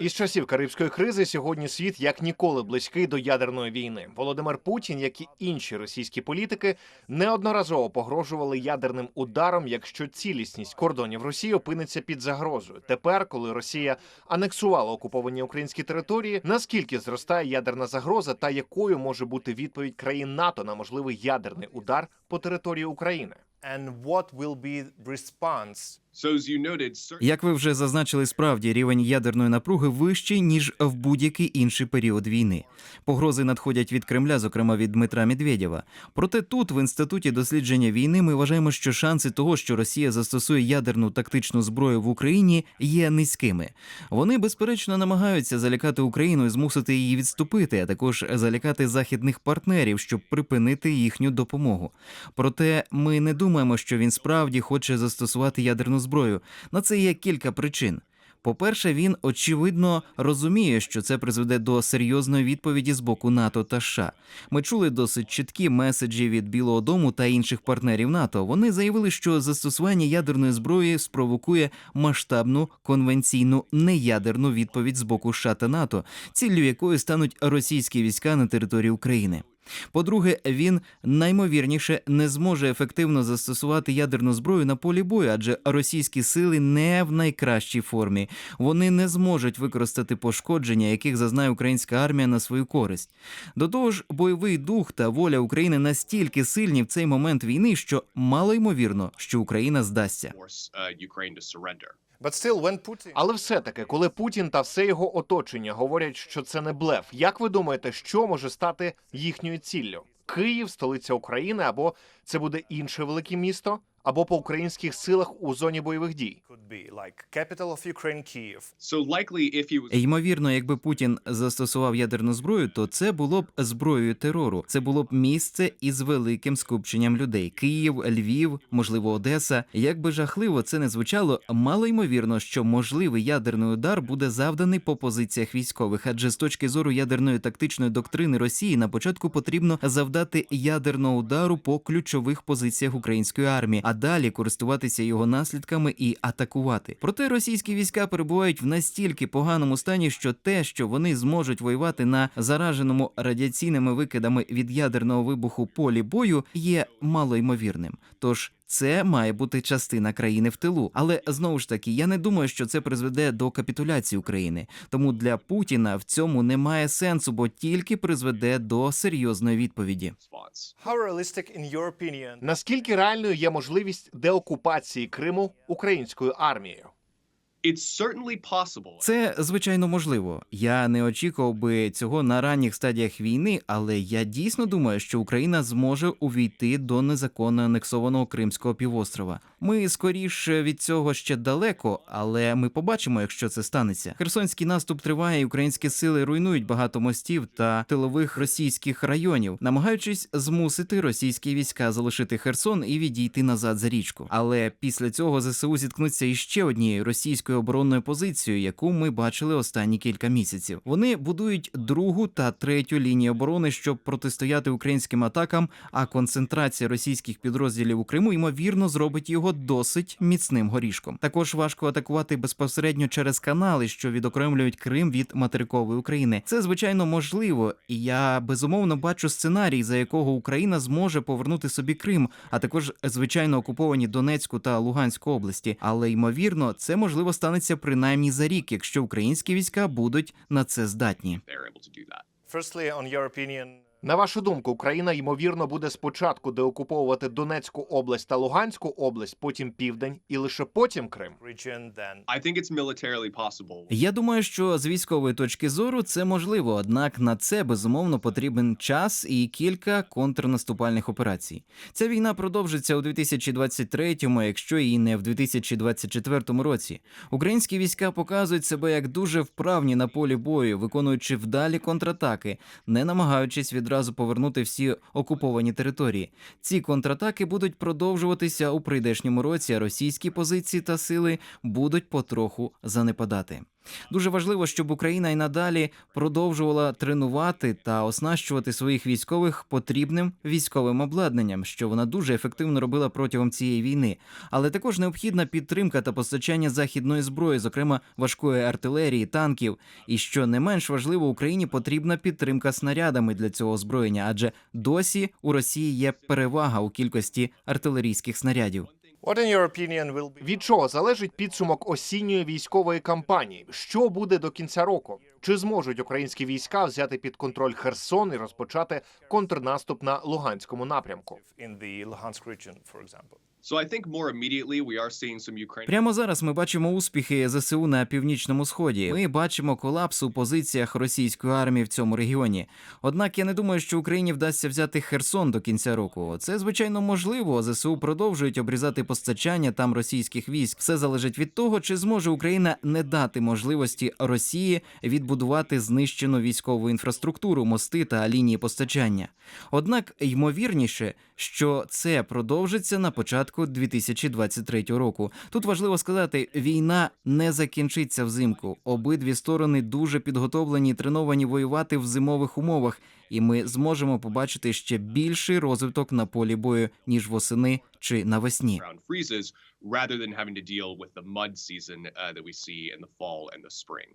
Із часів Карибської кризи сьогодні світ як ніколи близький до ядерної війни. Володимир Путін, як і інші російські політики, неодноразово погрожували ядерним ударом, якщо цілісність кордонів Росії опиниться під загрозою. Тепер, коли Росія анексувала окуповані українські території, наскільки зростає ядерна загроза та якою може бути відповідь країн НАТО на можливий ядерний удар по території України? And what will be response Як ви вже зазначили, справді рівень ядерної напруги вищий ніж в будь-який інший період війни. Погрози надходять від Кремля, зокрема від Дмитра Медведєва. Проте тут, в інституті дослідження війни, ми вважаємо, що шанси того, що Росія застосує ядерну тактичну зброю в Україні, є низькими. Вони безперечно намагаються залякати Україну і змусити її відступити, а також залякати західних партнерів, щоб припинити їхню допомогу. Проте ми не думаємо, що він справді хоче застосувати ядерну зброю. На це є кілька причин. По-перше, він очевидно розуміє, що це призведе до серйозної відповіді з боку НАТО та США. Ми чули досить чіткі меседжі від Білого Дому та інших партнерів НАТО. Вони заявили, що застосування ядерної зброї спровокує масштабну конвенційну неядерну відповідь з боку США та НАТО, ціллю якої стануть російські війська на території України. По-друге, він наймовірніше не зможе ефективно застосувати ядерну зброю на полі бою, адже російські сили не в найкращій формі. Вони не зможуть використати пошкодження, яких зазнає українська армія на свою користь. До того ж, бойовий дух та воля України настільки сильні в цей момент війни, що мало ймовірно, що Україна здасться. Але все-таки, коли Путін та все його оточення говорять, що це не блеф, як ви думаєте, що може стати їхньою ціллю? Київ, столиця України, або це буде інше велике місто, або по українських силах у зоні бойових дій? Ймовірно, якби Путін застосував ядерну зброю, то це було б зброєю терору. Це було б місце із великим скупченням людей: Київ, Львів, можливо, Одеса. Як би жахливо це не звучало, мало ймовірно, що можливий ядерний удар буде завданий по позиціях військових, адже з точки зору ядерної тактичної доктрини Росії на початку потрібно завдати ядерного удару по ключових позиціях української армії, а далі користуватися його наслідками і атакувати. Проте російські війська перебувають в настільки поганому стані, що те, що вони зможуть воювати на зараженому радіаційними викидами від ядерного вибуху полі бою, є малоймовірним. Тож це має бути частина країни в тилу. Але знову ж таки, я не думаю, що це призведе до капітуляції України. Тому для Путіна в цьому немає сенсу, бо тільки призведе до серйозної відповіді. Наскільки реальною є можливість деокупації Криму українською армією? Це звичайно можливо. Я не очікував би цього на ранніх стадіях війни, але я дійсно думаю, що Україна зможе увійти до незаконно анексованого Кримського півострова. Ми скоріше від цього ще далеко, але ми побачимо, якщо це станеться. Херсонський наступ триває, і українські сили руйнують багато мостів та тилових російських районів, намагаючись змусити російські війська залишити Херсон і відійти назад за річку. Але після цього ЗСУ зіткнуться із ще однією російською оборонною позицією, яку ми бачили останні кілька місяців. Вони будують другу та третю лінії оборони, щоб протистояти українським атакам. А концентрація російських підрозділів у Криму ймовірно зробить його досить міцним горішком. Також важко атакувати безпосередньо через канали, що відокремлюють Крим від материкової України. Це звичайно можливо, і я безумовно бачу сценарій, за якого Україна зможе повернути собі Крим, а також звичайно окуповані Донецьку та Луганську області. Але ймовірно, це можливо станеться принаймні за рік, якщо українські війська будуть на це здатні. На вашу думку, Україна ймовірно буде спочатку деокуповувати Донецьку область та Луганську область, потім південь і лише потім Крим. Я думаю, що з військової точки зору це можливо, однак на це безумовно потрібен час і кілька контрнаступальних операцій. Ця війна продовжиться у 2023-му, якщо і не в 2024 році. Українські війська показують себе як дуже вправні на полі бою, виконуючи вдалі контратаки, не намагаючись відразу повернути всі окуповані території. Ці контратаки будуть продовжуватися у прийдешньому році, а російські позиції та сили будуть потроху занепадати. Дуже важливо, щоб Україна і надалі продовжувала тренувати та оснащувати своїх військових потрібним військовим обладнанням, що вона дуже ефективно робила протягом цієї війни. Але також необхідна підтримка та постачання західної зброї, зокрема важкої артилерії, танків. І що не менш важливо, Україні потрібна підтримка снарядами для цього озброєння, адже досі у Росії є перевага у кількості артилерійських снарядів. Від чого залежить підсумок осінньої військової кампанії? Що буде до кінця року? Чи зможуть українські війська взяти під контроль Херсон і розпочати контрнаступ на Луганському напрямку? Прямо зараз ми бачимо успіхи ЗСУ на північному сході. Ми бачимо колапс у позиціях російської армії в цьому регіоні. Однак я не думаю, що Україні вдасться взяти Херсон до кінця року. Це звичайно можливо. ЗСУ продовжують обрізати постачання там російських військ. Все залежить від того, чи зможе Україна не дати можливості Росії відбудувати знищену військову інфраструктуру, мости та лінії постачання. Однак ймовірніше, що це продовжиться на початку 2023 року. Тут важливо сказати, війна не закінчиться взимку. Обидві сторони дуже підготовлені треновані воювати в зимових умовах, і ми зможемо побачити ще більший розвиток на полі бою ніж восени чи навесні. rather than having to deal with the mud season uh, that we see in the fall and the spring.